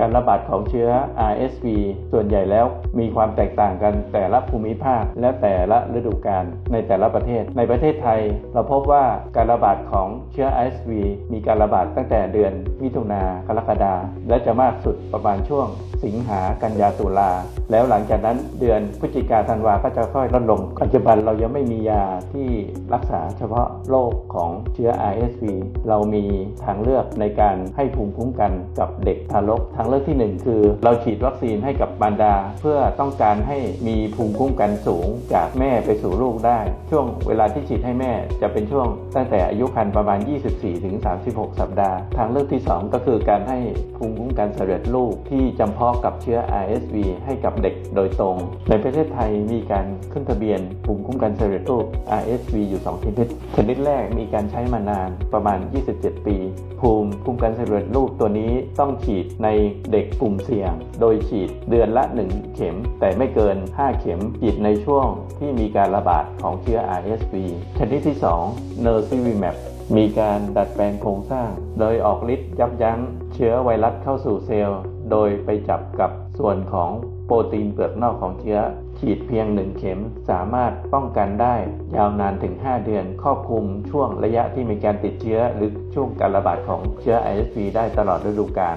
การระบาดของเชื้อ RSV ส่วนใหญ่แล้วมีความแตกต่างกันแต่ละภูมิภาคและแต่ละฤดูกาลในแต่ละประเทศ ในประเทศไทย เราพบว่าการระบาดของเชื้อ RSV มีการระบาดตั้งแต่เดือนมิถุนากรกฎาและจะมากสุดประมาณช่วง สิงหากันยาตุลาแล้วหลังจากนั้นเดือนพฤศจิกาธันวาก็จะค่อยลดลง ปัจจุบันเรายังไม่มียาที่รักษาเฉพาะโรคของเชื้อ RSV เรามีทางเลือกในการให้ภูมิคุ้มกันกับเด็กทารกทางเลือกที่หนึ่งคือเราฉีดวัคซีนให้กับมารดา เพื่อต้องการให้มีภูมิคุ้มกันสูงจากแม่ไปสู่ลูกได้ ช่วงเวลาที่ฉีดให้แม่จะเป็นช่วงตั้งแต่อายุครรภ์ประมาณ 24-36 สัปดาห์ ทางเลือกที่ 2 ก็คือการให้ภูมิคุ้มกันสำเร็จรูปที่จำเพาะกับเชื้อ RSV ให้กับเด็กโดยตรง ในประเทศไทยมีการขึ้นทะเบียนภูมิคุ้มกันสำเร็จรูป RSV อยู่ 2 ชนิด ชนิดแรกมีการใช้มานานประมาณ 27 ปี ภูมิคุ้มกันสำเร็จรูปตัวนี้ต้องฉีดในเด็กกลุ่มเสี่ยง โดยฉีดเดือนละ 1 เข็ม แต่ไม่เกิน 5 เข็มฉีดในช่วงที่มีการระบาดของเชื้อ RSV ชนิดที่ 2 n e r c i v i m a p มีการดัดแปลงโครงสร้าง โดยออกฤทธิ์ยับยั้งเชื้อไวรัสเข้าสู่เซลล์ โดยไปจับกับส่วนของโปรตีนเปลือกนอกของเชื้อ ฉีดเพียงหนึ่งเข็มสามารถป้องกันได้ ยาวนานถึง 5 เดือนครอบคลุมช่วงระยะที่มีการติดเชื้อ หรือช่วงการระบาดของเชื้อ ISV ได้ตลอดฤดูกาล